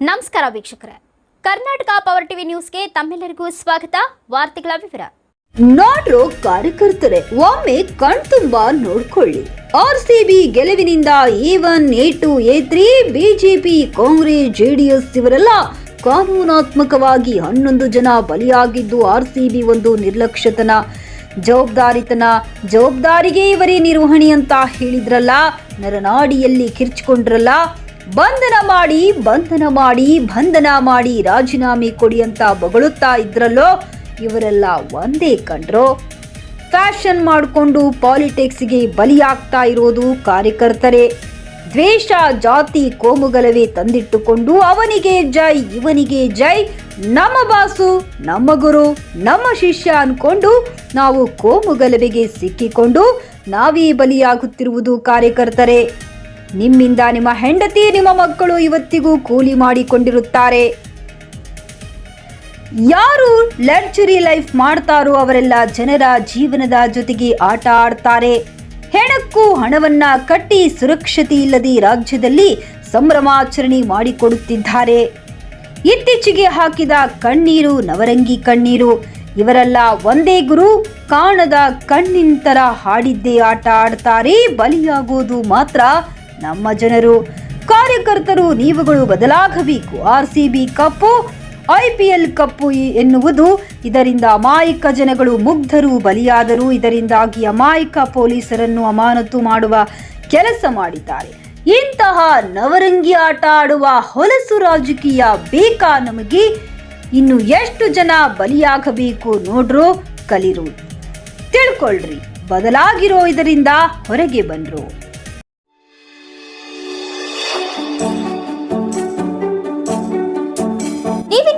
ನಮಸ್ಕಾರ ವೀಕ್ಷಕರೇ. Karnataka power TV ನ್ಯೂಸ್ಗೆ ತಮ್ಮೆಲ್ಲರಿಗೂ ಸ್ವಾಗತ. ವಾರ್ತೆಗಳ ವಿವರ. ನೋಡ್ರೋ ಕಾರ್ಯಕರ್ತರೆ, ಒಮ್ಮೆ ಕಣ್ತುಂಬ ನೋಡ್ಕೊಳ್ಳಿ. R C B ಗೆಲುವಿನಿಂದ A one A two A three BJP Congress JDS ಇವರೆಲ್ಲ ಕಾನೂನಾತ್ಮಕವಾಗಿ ಹನ್ನೊಂದು ಜನ ಬಲಿಯಾಗಿದ್ದು ಆರ್ ಸಿ ಬಿ ಒಂದು ನಿರ್ಲಕ್ಷ್ಯತನ. ಜವಾಬ್ದಾರಿತನ, ಜವಾಬ್ದಾರಿಗೆ ಇವರೇ ನಿರ್ವಹಣೆ ಅಂತ ಹೇಳಿದ್ರಲ್ಲ, ನರನಾಡಿಯಲ್ಲಿ ಕಿರ್ಚಿಕೊಂಡ್ರಲ್ಲ ಬಂಧನ ಮಾಡಿ ಬಂಧನ ಮಾಡಿ ಬಂಧನ ಮಾಡಿ ರಾಜೀನಾಮೆ ಕೊಡಿ ಅಂತ ಬೊಗಳುತ್ತಾ ಇದ್ರಲ್ಲೋ ಇವರೆಲ್ಲ ಒಂದೇ ಕಂಡ್ರೋ. ಫ್ಯಾಷನ್ ಮಾಡಿಕೊಂಡು ಪಾಲಿಟಿಕ್ಸ್ಗೆ ಬಲಿಯಾಗ್ತಾ ಇರೋದು ಕಾರ್ಯಕರ್ತರೇ. ದ್ವೇಷ, ಜಾತಿ, ಕೋಮುಗಲವೇ ತಂದಿಟ್ಟುಕೊಂಡು ಅವನಿಗೆ ಜೈ, ಇವನಿಗೆ ಜೈ, ನಮ್ಮ ಬಾಸು, ನಮ್ಮ ಗುರು, ನಮ್ಮ ಶಿಷ್ಯ ಅನ್ಕೊಂಡು ನಾವು ಕೋಮುಗಲಭೆಗೆ ಸಿಕ್ಕಿಕೊಂಡು ನಾವೇ ಬಲಿಯಾಗುತ್ತಿರುವುದು ಕಾರ್ಯಕರ್ತರೇ. ನಿಮ್ಮಿಂದ ನಿಮ್ಮ ಹೆಂಡತಿ, ನಿಮ್ಮ ಮಕ್ಕಳು ಇವತ್ತಿಗೂ ಕೂಲಿ ಮಾಡಿಕೊಂಡಿರುತ್ತಾರೆ. ಯಾರು ಲಕ್ಸುರಿ ಲೈಫ್ ಮಾಡ್ತಾರೋ ಅವರೆಲ್ಲ ಜನರ ಜೀವನದ ಜೊತೆಗೆ ಆಟ ಆಡ್ತಾರೆ. ಹೆಣಕ್ಕೂ ಹಣವನ್ನ ಕಟ್ಟಿ ಸುರಕ್ಷತೆ ಇಲ್ಲದೆ ರಾಜ್ಯದಲ್ಲಿ ಸಂಭ್ರಮಾಚರಣೆ ಮಾಡಿಕೊಡುತ್ತಿದ್ದಾರೆ. ಇತ್ತೀಚೆಗೆ ಹಾಕಿದ ಕಣ್ಣೀರು ನವರಂಗಿ ಕಣ್ಣೀರು. ಇವರೆಲ್ಲ ಒಂದೇ ಗುರು, ಕಾಣದ ಕಣ್ಣಿನ ಹಾಡಿದ್ದೇ ಆಟ ಆಡ್ತಾರೆ. ಬಲಿಯಾಗೋದು ಮಾತ್ರ ನಮ್ಮ ಜನರು. ಕಾರ್ಯಕರ್ತರು ನೀವುಗಳು ಬದಲಾಗಬೇಕು. R C B cup, I P L cup ಎನ್ನುವುದು ಇದರಿಂದ ಅಮಾಯಕ ಜನಗಳು ಮುಗ್ಧರು, ಬಲಿಯಾದರು. ಇದರಿಂದಾಗಿ ಅಮಾಯಕ ಪೊಲೀಸರನ್ನು ಅಮಾನತು ಮಾಡುವ ಕೆಲಸ ಮಾಡಿದ್ದಾರೆ. ಇಂತಹ ನವರಂಗಿ ಆಟ ಆಡುವ ಹೊಲಸು ರಾಜಕೀಯ ಬೇಕಾ ನಮಗೆ? ಇನ್ನು ಎಷ್ಟು ಜನ ಬಲಿಯಾಗಬೇಕು ನೋಡ್ರು, ಕಲಿರು. ತಿಳ್ಕೊಳ್ರಿ. ಬದಲಾಗಿರೋ ಇದರಿಂದ ಹೊರಗೆ ಬನ್ರು.